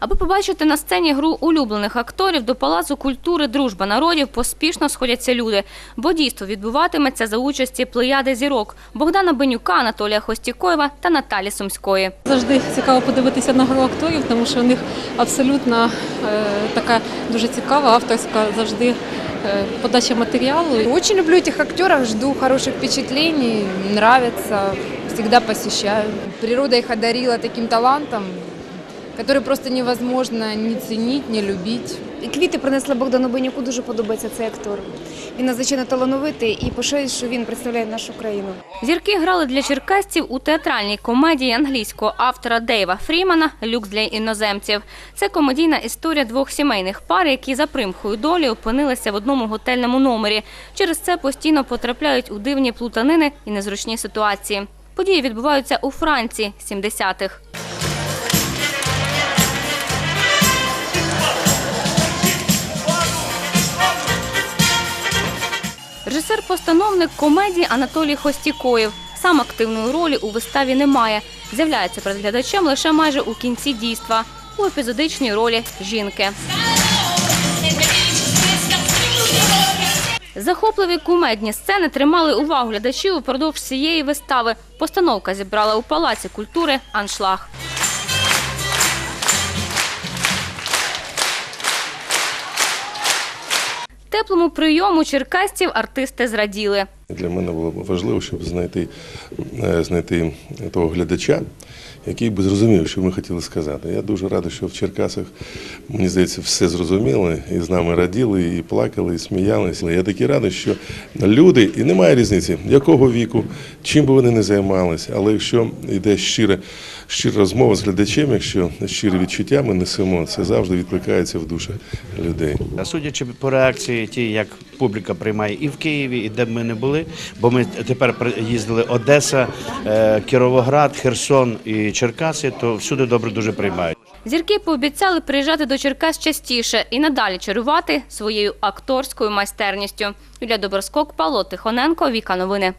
Аби побачити на сцені гру улюблених акторів, до Палацу культури Дружба народів поспішно сходяться люди. Бо дійство відбуватиметься за участі плеяди зірок Богдана Бенюка, Анатолія Хостікоєва та Наталі Сумської. Завжди цікаво подивитися на гру акторів, тому що у них абсолютно е, така дуже цікава авторська завжди е, подача матеріалу. Очень люблю этих актеров, жду хороших впечатлений, нравится, всегда посещаю. Природа их одарила таким талантом, который просто невозможно не ценить, не любить. Квіти принесли Богдану Бенюку, дуже подобається цей актор. Він надзвичайно талановитий і пишаюсь, що він представляє нашу країну. Зірки грали для черкасців у театральній комедії англійського автора Дейва Фрімана Люкс для іноземців. Це комедійна історія двох сімейних пар, які за примхою долі опинилися в одному готельному номері. Через це постійно потрапляють у дивні плутанини і незручні ситуації. Події відбуваються у Франції 70-х. Режисер-постановник комедії Анатолій Хостікоєв. Сам активної ролі у виставі немає. З'являється перед глядачем лише майже у кінці дійства у епізодичній ролі жінки. Захопливі кумедні сцени тримали увагу глядачів упродовж всієї вистави. Постановка зібрала у Палаці культури аншлаг. Теплому прийому черкасців артисти зраділи. Для мене було важливо, щоб знайти, е, знайти того глядача, який би зрозумів, що ми хотіли сказати. Я дуже радий, що в Черкасах, мені здається, все зрозуміли, і з нами раділи, і плакали, і сміялися. Я такий радий, що люди, і немає різниці, якого віку, чим би вони не займалися, але якщо йде щира, щира розмова з глядачем, якщо щирі відчуття ми несемо, це завжди відкликається в душах людей. Судячи по реакції, ті, як публіка приймає і в Києві, і де б ми не були, бо ми тепер їздили Одеса, е, Кіровоград, Херсон і Черкаси, то всюди добре дуже приймають. Зірки пообіцяли приїжджати до Черкас частіше і надалі чарувати своєю акторською майстерністю. Юлія Доброскок, Павло Тихоненко, Віка Новини.